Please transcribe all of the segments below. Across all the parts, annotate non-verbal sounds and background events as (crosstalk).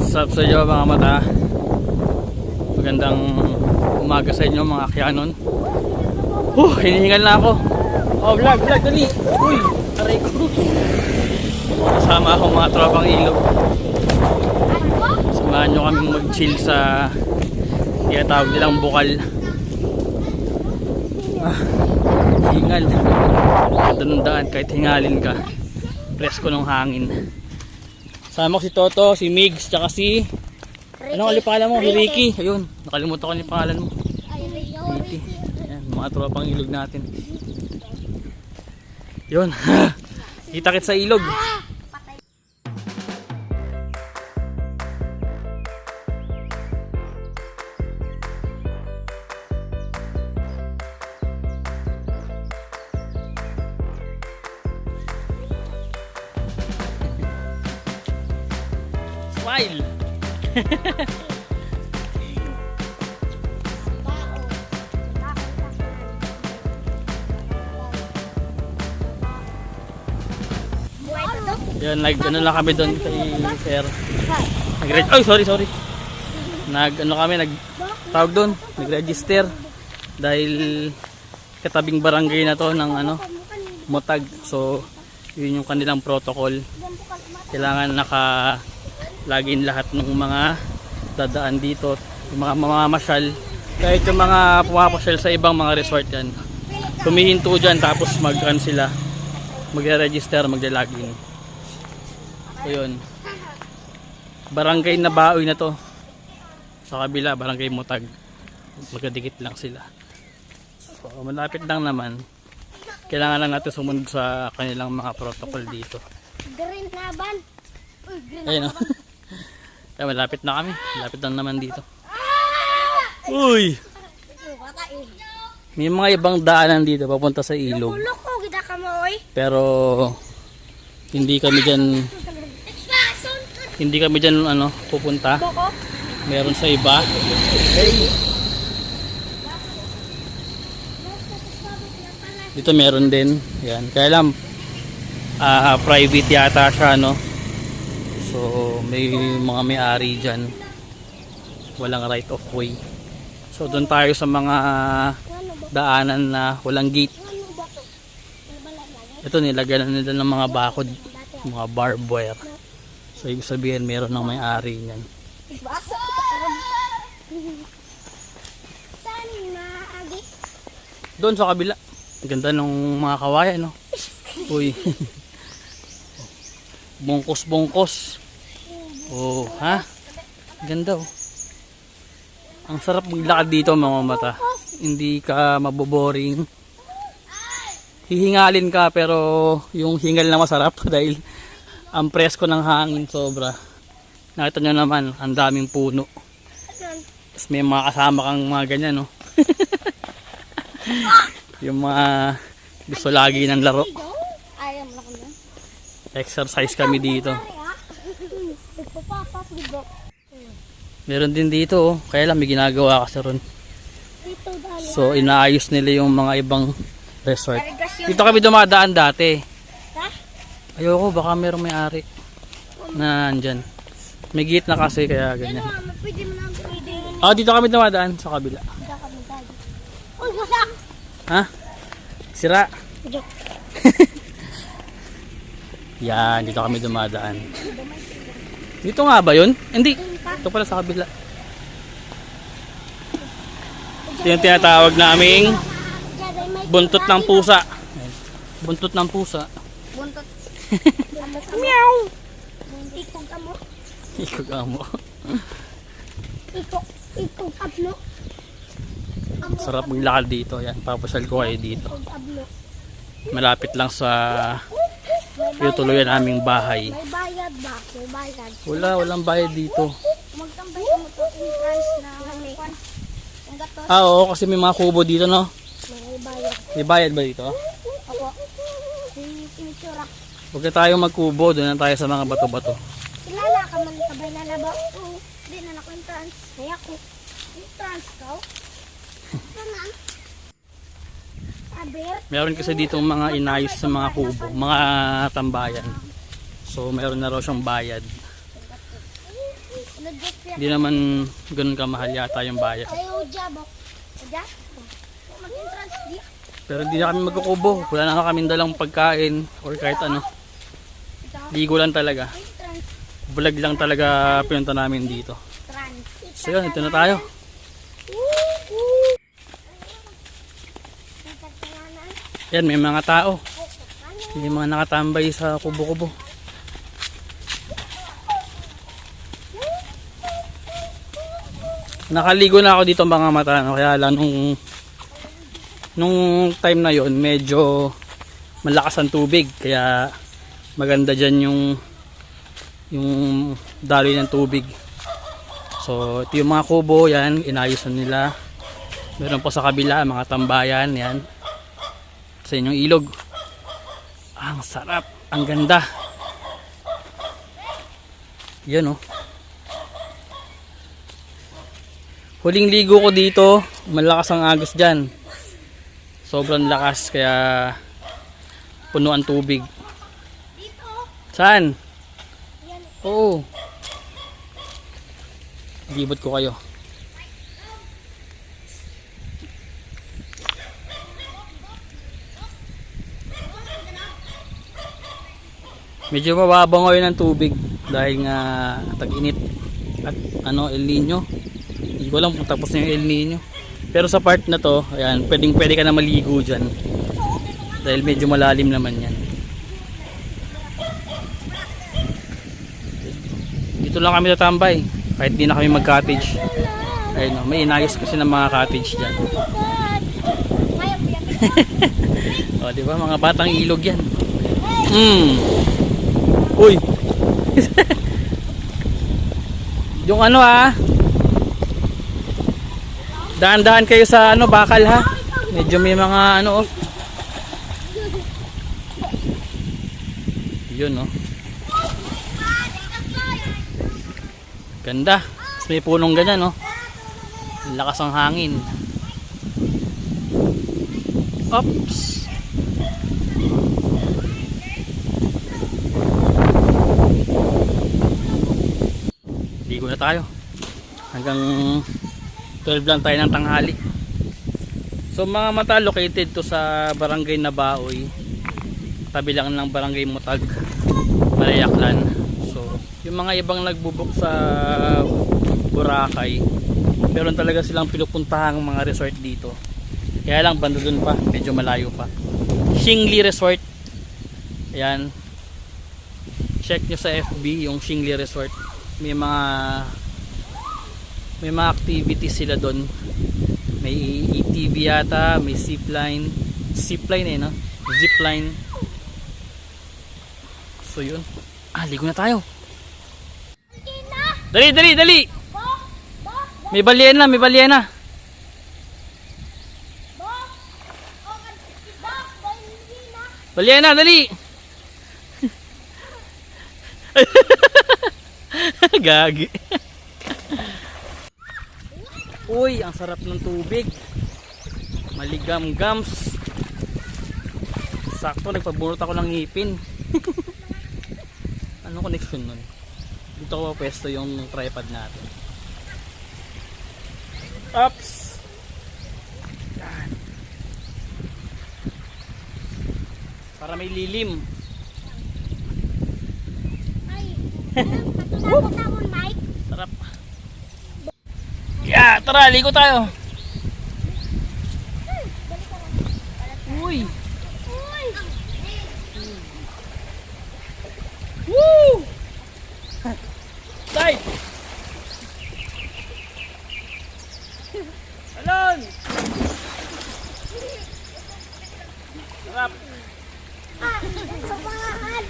What's up sa inyo mga mata? Magandang umaga sa inyo mga kyanon. Huh, hinihingal na ako. Oh, vlog, vlog, dali. Uy, aray ko. Kasama ako mga tropang ilog. Samahan nyo kami mag-chill sa tinatawag nilang bukal. Ah, hingal. Ganda ng daan kahit hingalin ka. Presko ng hangin. Sama ko si Toto, si Migs, tsaka si... Ano ulit pangalan mo? Si Ricky. Ayun, nakalimutan ko yung pangalan mo. Ricky. Ayan, mga tropang ilog natin. Yun. (laughs) Kita-kit sa ilog. Yan, nag ano lang kami doon kay Sir. Nag Ay, sorry, sorry. Nag ano kami, nag tawag doon, nag-register dahil katabing barangay na to ng ano, Motag. So, yun yung kanilang protocol. Kailangan naka lagin lahat ng mga dadaan dito, yung mga mamamasyal. Kahit yung mga pumapasyal sa ibang mga resort yan. Humihinto dyan tapos mag ano sila, magre-register, maglalagin. So yun. Barangay na baoy na to. Sa kabila, barangay Mutag. Magkadikit lang sila. So, malapit lang naman. Kailangan lang natin sumunod sa kanilang mga protocol dito. Green laban. Uy, green. Ayun o. Kaya (laughs) malapit na kami. Malapit lang naman dito. Uy! Bata eh. May mga ibang daanan dito papunta sa ilog. Pero hindi kami dyan hindi kami dyan ano pupunta. Meron sa iba. Dito meron din. Yan. Kaya lang ah, private yata siya no. So may mga may-ari dyan. Walang right of way. So doon tayo sa mga daanan na walang gate. Ito nilagyan na nila ng mga bakod, mga barbed wire. So ibig sabihin meron ng may-ari niyan. Doon sa kabila. Ang Ganda ng mga kawayan, no? Uy. (laughs) Bungkos-bungkos. Oh, ha? Ganda, oh. Ang sarap maglakad dito, mga mata. Hindi ka maboboring. Hihingalin ka, pero yung hingal na masarap (laughs) dahil ang presko ng hangin sobra. Nakita nyo naman, ang daming puno. Tapos may mga kasama kang mga ganyan, no? (laughs) yung mga gusto lagi ng laro. Exercise kami dito. Meron din dito, oh. kaya lang may ginagawa kasi ron. So, inaayos nila yung mga ibang resort. Dito kami dumadaan dati. Ayoko, baka merong may-ari na andyan. May gate na kasi, kaya Ano ganyan. mama, pwede mo lang pwede. Ah, dito kami dumadaan sa kabila. Gida ka mo tayo. Uy, wasak! Ha? Sira. Joke. (laughs) Yan, dito kami dumadaan. Dito nga ba yun? Hindi. Ito pala sa kabila. Ito yung tinatawag naming buntot ng pusa. Buntot ng pusa. buntot. Meow! Ikog ka mo. Ikog mo. Ikog. Ikog abno. Sarap maglakad dito. Yan, papasyal ko kayo dito. Malapit lang sa tutuluyan naming bahay. May bayad ba? May bayad. Wala, walang bayad dito. Magtambay mo to entrance na may. Ah, oo, kasi may mga kubo dito, no? May bayad. May bayad ba dito? Huwag na tayong magkubo. Doon na tayo sa mga bato-bato. Kilala ka man kabay na laba? Oo. Di na ako entrance. Kaya ko. Entrance ka? Kanan. Aber. Meron kasi dito mga inayos sa mga kubo, mga tambayan. So, meron na raw siyang bayad. Hindi naman ganun kamahal yata yung bayad. Di. Pero hindi na kami magkukubo. Wala na kami dalang pagkain or kahit ano. Ligo lang talaga. Vlog lang talaga pinunta namin dito. So yun, ito na tayo. Yan, may mga tao. May mga nakatambay sa kubo-kubo. Nakaligo na ako dito mga mata. No? Kaya lang nung, nung time na yon medyo malakas ang tubig. Kaya maganda dyan yung yung daloy ng tubig. So, ito yung mga kubo, yan, inayos na nila. Meron po sa kabila, mga tambayan, yan. Sa inyong ilog. Ang sarap, ang ganda. Yan oh. Huling ligo ko dito, malakas ang agos dyan. Sobrang lakas, kaya puno ang tubig. Saan? Oo. Libot ko kayo. Medyo mababa ngayon ang tubig dahil nga tag-init at ano El Nino. Hindi ko alam kung tapos na yung El Nino. Pero sa part na to, ayan, pwedeng pwede ka na maligo dyan. Dahil medyo malalim naman yan. Dito lang kami tatambay. Kahit di na kami mag-cottage. Ayun o, may inayos kasi ng mga cottage dyan. (laughs) O, di ba? Mga batang ilog yan. Hmm. Uy. (laughs) Yung ano ah. Daan-daan kayo sa ano, bakal ha. Medyo may mga ano oh. Yun oh. Ganda. May punong ganyan oh. Ang Lakas ang hangin. Oops. Ligo na tayo. Hanggang 12 lang tayo ng tanghali. So mga mata located to sa barangay Nabaoy. Tabi lang ng barangay Mutag, Malayaklan. Yung mga ibang nagbubuk sa Boracay, meron talaga silang pinupuntahang mga resort dito. Kaya lang banda dun pa, medyo malayo pa. Shingli Resort. Ayan. Check nyo sa FB yung Shingli Resort. May mga may mga activities sila doon. May ATV yata, may zipline. Zipline eh, no? Zipline. So yun. Ah, ligo na tayo. Dali, dali, dali! May balyena, may balyena. Balyena, dali! (laughs) Gagi. Uy, ang sarap ng tubig. Maligam-gams. Sakto, nagpabunot ako ng ngipin. (laughs) ano connection nun? Dito ko pwesto yung tripod natin. Ups! Yan. Para may lilim. Ay. (laughs) Katulad Mike. Sarap. Yeah, tara, ligo tayo. Sarap. Ah! Kapangahan!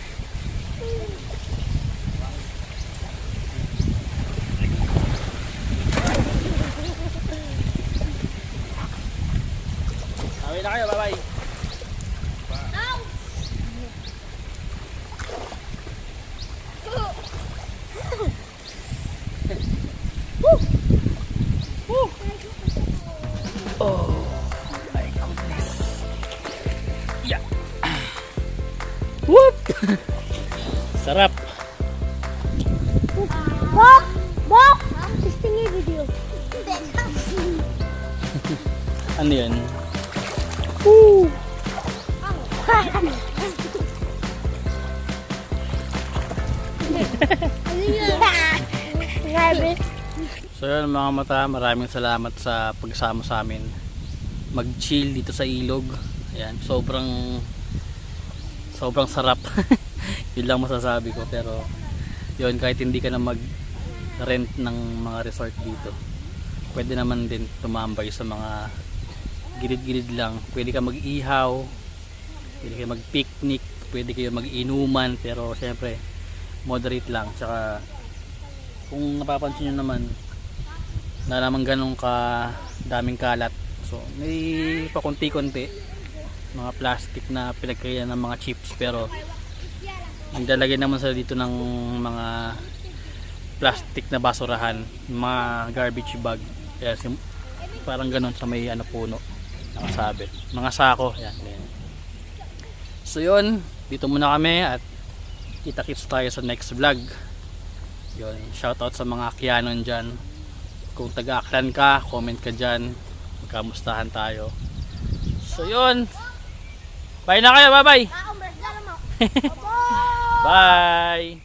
Away na kayo, bye-bye. Ow! Sarap. Bok! Bok! Testing yung video. Ano yan? Woo! So yun mga mata, maraming salamat sa pagsama sa amin. Mag-chill dito sa ilog. Ayan, sobrang sobrang sarap. (laughs) yun lang masasabi ko pero yun kahit hindi ka na mag rent ng mga resort dito. Pwede naman din tumambay sa mga gilid-gilid lang. Pwede ka mag-ihaw, pwede kayo mag-picnic, pwede kayo mag-inuman pero syempre moderate lang. Tsaka kung napapansin nyo naman na naman ganun ka daming kalat so may pakunti-kunti mga plastic na pinagkaya ng mga chips pero naglalagay naman sa dito ng mga plastic na basurahan mga garbage bag kaya sim- parang ganun sa may ano puno nakasabit mga sako yan, yan. so yun dito muna kami at kita kits tayo sa next vlog yun, shoutout sa mga Kianon dyan. Kung taga-Aklan ka, comment ka dyan. Magkamustahan tayo. So yun. Bye na kayo, bye bye. Ah, umbras na mo. (laughs) Bye.